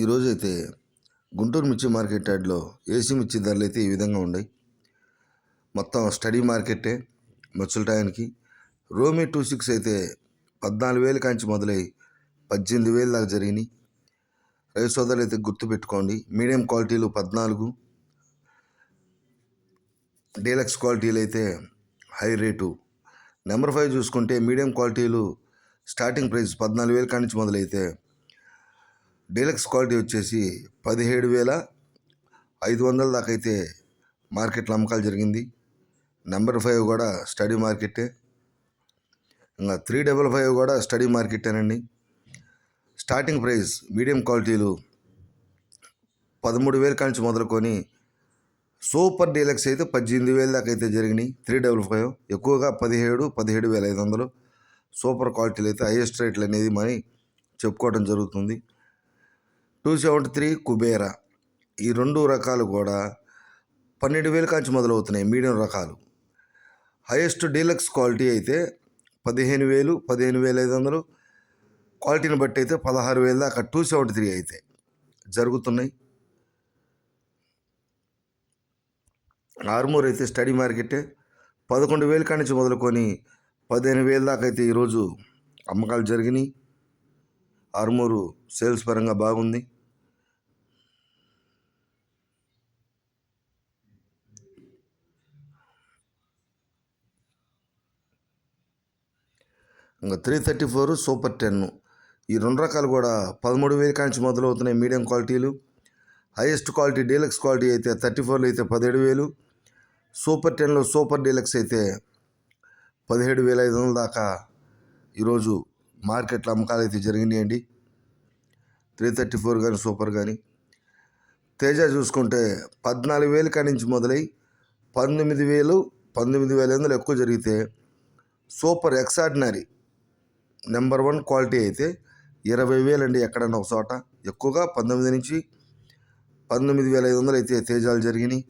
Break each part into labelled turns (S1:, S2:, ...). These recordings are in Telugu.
S1: ఈరోజు అయితే గుంటూరు మిర్చి మార్కెట్ యార్డ్లో ఏసీ మిర్చి ధరలు అయితే ఈ విధంగా ఉన్నాయి. మొత్తం స్టడీ మార్కెట్టే మచ్చుల టయానికి రోమి టూ సిక్స్ అయితే పద్నాలుగు వేల కాంచి మొదలై పద్దెనిమిది వేలు దాకా జరిగినాయి. రైతు సోదరులు అయితే గుర్తుపెట్టుకోండి మీడియం క్వాలిటీలు పద్నాలుగు డీలక్స్ క్వాలిటీలు అయితే హై రేటు. నెంబర్ ఫైవ్ చూసుకుంటే మీడియం క్వాలిటీలు స్టార్టింగ్ ప్రైస్ పద్నాలుగు వేల కానించి మొదలైతే డీలక్స్ క్వాలిటీ వచ్చేసి పదిహేడు వేల ఐదు వందల దాకా అయితే మార్కెట్లో అమ్మకాలు జరిగింది. నెంబర్ ఫైవ్ కూడా స్టడీ మార్కెటే. ఇంకా త్రీ డబల్ ఫైవ్ కూడా స్టడీ మార్కెటేనండి. స్టార్టింగ్ ప్రైస్ మీడియం క్వాలిటీలు పదమూడు వేల కాంచి మొదలుకొని సూపర్ డీలక్స్ అయితే పద్దెనిమిది వేల దాకా అయితే జరిగినాయి. త్రీ డబల్ ఫైవ్ ఎక్కువగా పదిహేడు పదిహేడు వేల ఐదు వందలు. సూపర్ క్వాలిటీలు అయితే హైయెస్ట్ రేట్లు అనేది మరి చెప్పుకోవడం జరుగుతుంది. Two seventy three Kubera. ఈ రెండు రకాలు కూడా పన్నెండు వేల కాంచి మొదలవుతున్నాయి మీడియం రకాలు. హైయెస్ట్ డీలక్స్ క్వాలిటీ అయితే పదిహేను వేలు పదిహేను వేల ఐదు వందలు. క్వాలిటీని బట్టి అయితే పదహారు వేల దాకా టూ సెవెంటీ త్రీ అయితే జరుగుతున్నాయి. ఆర్మూర్ అయితే స్టడీ మార్కెటే పదకొండు వేల కాడి నుంచి మొదలుకొని పదిహేను వేల దాకా అయితే ఈరోజు అమ్మకాలు జరిగినాయి. ఆర్మూరు సేల్స్ పరంగా బాగుంది. ఇంకా three thirty four super ten ఈ రెండు రకాలు కూడా పదమూడు వేల కాంచి మొదలవుతున్నాయి మీడియం క్వాలిటీలు హైయెస్ట్ క్వాలిటీ డీలక్స్ క్వాలిటీ అయితే థర్టీ ఫోర్లో అయితే పదిహేడు వేలు. సూపర్ టెన్లో సూపర్ డీలక్స్ అయితే పదిహేడు వేల ఐదు వందల దాకా ఈరోజు మార్కెట్లో అమ్మకాలు అయితే జరిగినాయండి త్రీ థర్టీ ఫోర్ కానీ సూపర్ కానీ తేజ చూసుకుంటే పద్నాలుగు వేలు కాడి నుంచి మొదలై పంతొమ్మిది వేలు పంతొమ్మిది వేల ఐదు వందలు ఎక్కువ జరిగితే super extraordinary number one quality అయితే ఇరవై వేలండి ఎక్కడన్నా ఒక చోట. ఎక్కువగా పంతొమ్మిది నుంచి పంతొమ్మిది వేల ఐదు వందలు అయితే తేజాలు జరిగినాయి.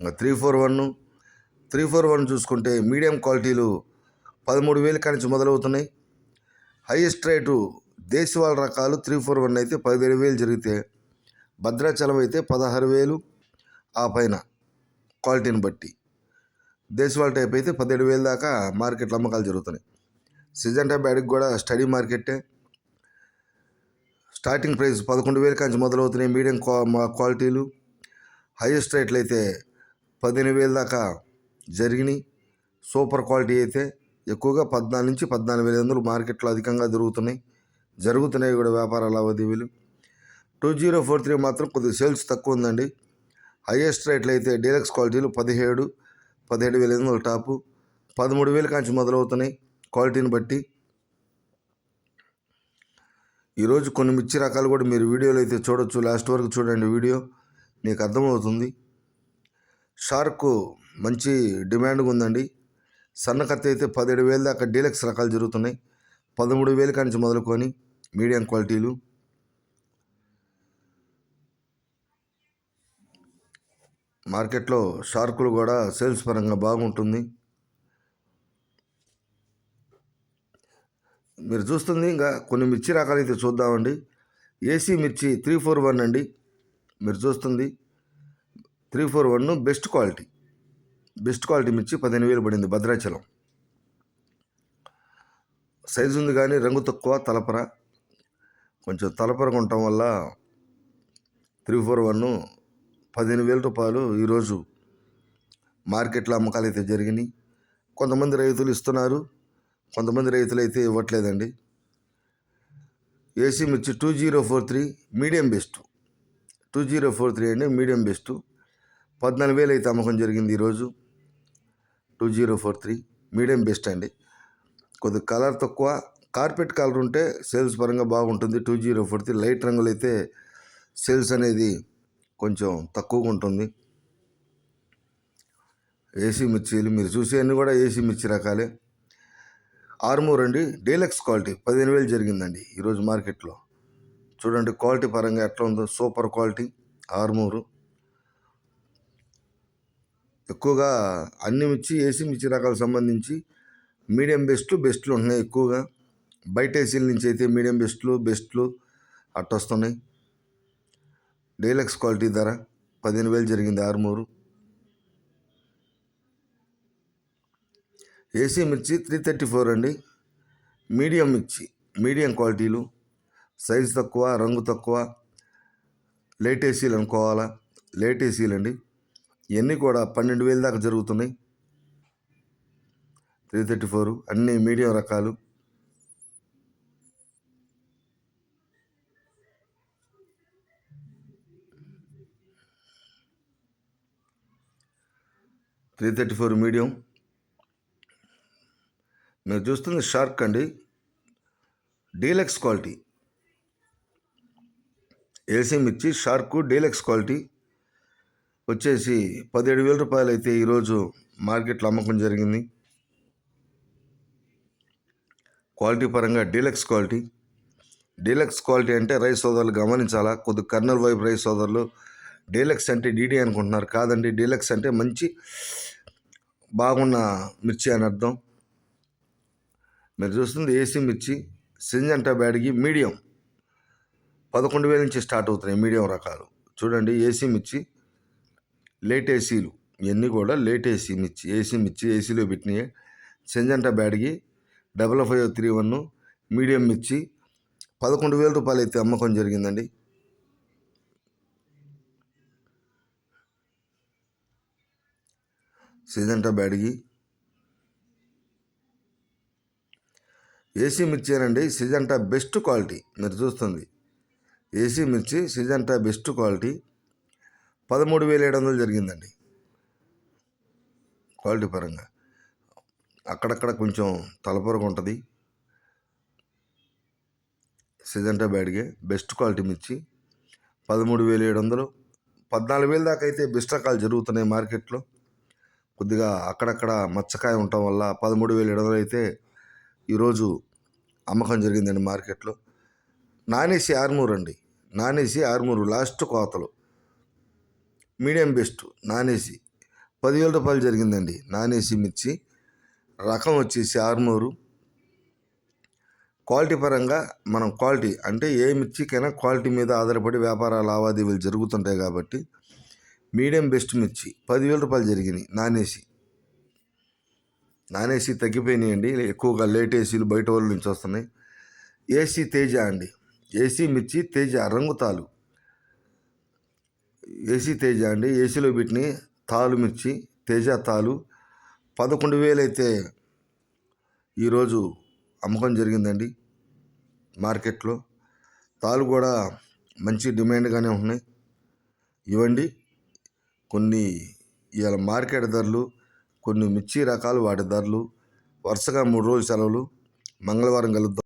S1: ఇంకా three four one three four one చూసుకుంటే మీడియం క్వాలిటీలు పదమూడు వేలు కానించి మొదలవుతున్నాయి. హైయెస్ట్ రేటు దేశవాళ రకాలు త్రీ ఫోర్ వన్ అయితే పదిహేడు వేలు జరిగితే భద్రాచలం అయితే పదహారు వేలు ఆ పైన క్వాలిటీని బట్టి. దేశవాళ టైప్ అయితే పదిహేడు వేలు దాకా మార్కెట్లో అమ్మకాలు జరుగుతున్నాయి. సీజన్ టైప్ బ్యాడ్కి కూడా స్టడీ మార్కెటే స్టార్టింగ్ ప్రైస్ పదకొండు వేల కాంచి మొదలవుతున్నాయి మీడియం క్వా మా క్వాలిటీలు. హైయెస్ట్ రేట్లు అయితే పదిహేను వేల దాకా జరిగినాయి. సూపర్ క్వాలిటీ అయితే ఎక్కువగా పద్నాలుగు నుంచి పద్నాలుగు వేల వందలు మార్కెట్లో అధికంగా జరుగుతున్నాయి జరుగుతున్నాయి కూడా వ్యాపార లావాదేవీలు. టూ జీరో ఫోర్ త్రీ మాత్రం కొద్దిగా సేల్స్ తక్కువ ఉందండి. హైయెస్ట్ రేట్లు అయితే డీలక్స్ క్వాలిటీలు పదిహేడు పదిహేడు వేల ఎనిమిది టాపు. పదమూడు వేల కాంచి మొదలవుతున్నాయి. క్వాలిటీని బట్టి. ఈరోజు కొన్ని మిర్చి రకాలు కూడా మీరు వీడియోలో అయితే చూడొచ్చు. లాస్ట్ వరకు చూడండి వీడియో. మీకు అర్థమవుతుంది. షార్క్ మంచి డిమాండ్గా ఉందండి. సన్నకత్తి అయితే పదిహేడు వేల దాకా డీలక్స్ రకాలు జరుగుతున్నాయి. పదమూడు వేల కానించి మొదలుకొని మీడియం క్వాలిటీలు. మార్కెట్లో షార్కులు కూడా సేల్స్ పరంగా బాగుంటుంది. మీరు చూస్తుంది ఇంకా కొన్ని మిర్చి రకాలు అయితే చూద్దామండి. ఏసీ మిర్చి త్రీ ఫోర్ వన్ అండి. మీరు చూస్తుంది three four one best quality best quality మిర్చి పదిహేను వేలు పడింది భద్రాచలం. సైజు ఉంది కానీ రంగు తక్కువ తలపర. కొంచెం తలపరగా ఉండటం వల్ల త్రీ ఫోర్ వన్ పదిహేను వేల రూపాయలు ఈరోజు మార్కెట్లో అమ్మకాలు అయితే జరిగినాయి. కొంతమంది రైతులు ఇస్తున్నారు. కొంతమంది రైతులు అయితే ఇవ్వట్లేదండి. ఏసీ మిర్చి two zero four three medium best. Two zero four three అండి మీడియం బెస్ట్. పద్నాలుగు వేలు అయితే అమ్మకం జరిగింది ఈరోజు. Two zero four three medium best అండి. కొద్ది కలర్ తక్కువ. కార్పెట్ కలర్ ఉంటే సేల్స్ పరంగా బాగుంటుంది. Two zero four three light రంగులు అయితే సేల్స్ అనేది కొంచెం తక్కువగా ఉంటుంది. ఏసీ మిర్చీలు మీరు చూసేవన్నీ కూడా ఏసీ మిర్చి రకాలే. ఆర్మూర్ అండి డీలక్స్ క్వాలిటీ పదిహేను వేలు జరిగిందండి ఈరోజు మార్కెట్లో. చూడండి క్వాలిటీ పరంగా ఎట్లా ఉందో సూపర్ క్వాలిటీ ఆర్మూరు. ఎక్కువగా అన్ని మిర్చి ఏసీ మిర్చి రకాలకు సంబంధించి మీడియం బెస్ట్లు బెస్ట్లు ఉంటున్నాయి ఎక్కువగా. బయట ఏసీల నుంచి అయితే మీడియం బెస్ట్లు బెస్ట్లు అట్ట వస్తున్నాయి డీలక్స్ క్వాలిటీ ధర పదిహేను వేలు జరిగింది ఆర్మూరు. ఏసీ మిర్చి త్రీ థర్టీ ఫోర్ అండి. మీడియం మిర్చి మీడియం క్వాలిటీలు. సైజు తక్కువ రంగు తక్కువ. లేట్ ఏసీలు అనుకోవాలా? లేట్ ఏసీలు అండి. ఇవన్నీ కూడా పన్నెండు వేలు దాకా జరుగుతున్నాయి. త్రీ థర్టీ ఫోర్ అన్ని మీడియం రకాలు. Three thirty four medium. మీరు చూస్తుంది షార్క్ అండి. Deluxe quality. ఏసీ మిర్చి షార్క్ డీలక్స్ క్వాలిటీ. వచ్చేసి పదిహేడు వేల రూపాయలు అయితే ఈరోజు మార్కెట్లో అమ్మకం జరిగింది. క్వాలిటీ పరంగా డీలక్స్ క్వాలిటీ. డీలక్స్ క్వాలిటీ అంటే రైస్ సోదరులు గమనించాలా? కొద్ది కర్నూలు వైపు రైస్ సోదరులు డీలక్స్ అంటే డీడీ అనుకుంటున్నారు. కాదండి డీలక్స్ అంటే మంచి బాగున్న మిర్చి అని అర్థం. మీరు చూస్తుంది ఏసీ మిర్చి సింజంటా బ్యాడ్కి మీడియం. పదకొండు వేల నుంచి స్టార్ట్ అవుతున్నాయి మీడియం రకాలు. చూడండి ఏసీ మిర్చి లేట్ ఏసీలు ఇవన్నీ కూడా లేట్ ఏసీ మిర్చి. ఏసీ మిర్చి ఏసీలో పెట్టినాయి. Syngenta బ్యాడ్కి double five three one medium మిర్చి. పదకొండు వేల రూపాయలు అయితే అమ్మకం జరిగిందండి. సిజంటా బ్యాడ్కి ఏసీ మిర్చి అండి సిజంటా బెస్ట్ క్వాలిటీ. మీరు చూస్తుంది. ఏసీ మిర్చి సిజంటా బెస్ట్ క్వాలిటీ. పదమూడు వేల ఏడు వందలు జరిగిందండి. క్వాలిటీ పరంగా. అక్కడక్కడ కొంచెం తలపొరకు ఉంటుంది. సిజంటా బ్యాడ్గే బెస్ట్ క్వాలిటీ మిర్చి. పదమూడు వేల ఏడు వందలు. పద్నాలుగు వేల దాకా అయితే బెస్ట్ రకాలు జరుగుతున్నాయి మార్కెట్లో. కొద్దిగా అక్కడక్కడ మచ్చకాయ ఉండటం వల్ల పదమూడు వేల ఏడు వందలు అయితే ఈరోజు అమ్మకం జరిగిందండి మార్కెట్లో. నానేసి ఆర్మూర్ అండి. నానేసి ఆర్మూరు లాస్ట్ కోతలు. Medium best. నానేసి పదివేల రూపాయలు జరిగిందండి. నానేసి మిర్చి రకం వచ్చేసి ఆర్మూరు క్వాలిటీ పరంగా మనం క్వాలిటీ అంటే ఏ మిర్చికైనా క్వాలిటీ మీద ఆధారపడి వ్యాపార లావాదేవీలు జరుగుతుంటాయి కాబట్టి మీడియం బెస్ట్ మిర్చి పదివేల రూపాయలు జరిగినాయి నానేసి. నాన్ ఏసీ తగ్గిపోయినాయండి. ఎక్కువగా లేట్ ఏసీలు బయట వాళ్ళ నుంచి వస్తున్నాయి. ఏసీ తేజ అండి. ఏసీ మిర్చి తేజ రంగుతాలు ఏసీ తేజ అండి. ఏసీలో పెట్టిన తాలు మిర్చి తేజ తాలు. పదకొండు వేలు అయితే ఈరోజు అమ్మకం జరిగిందండి మార్కెట్లో. తాలు కూడా మంచి డిమాండ్గానే ఉన్నాయి. ఇవ్వండి. కొన్ని ఇవాళ మార్కెట్ ధరలు కొన్ని మిర్చి రకాలు వాటి ధరలు వరుసగా మూడు రోజుల సెలవులు. మంగళవారం కలుద్దాం.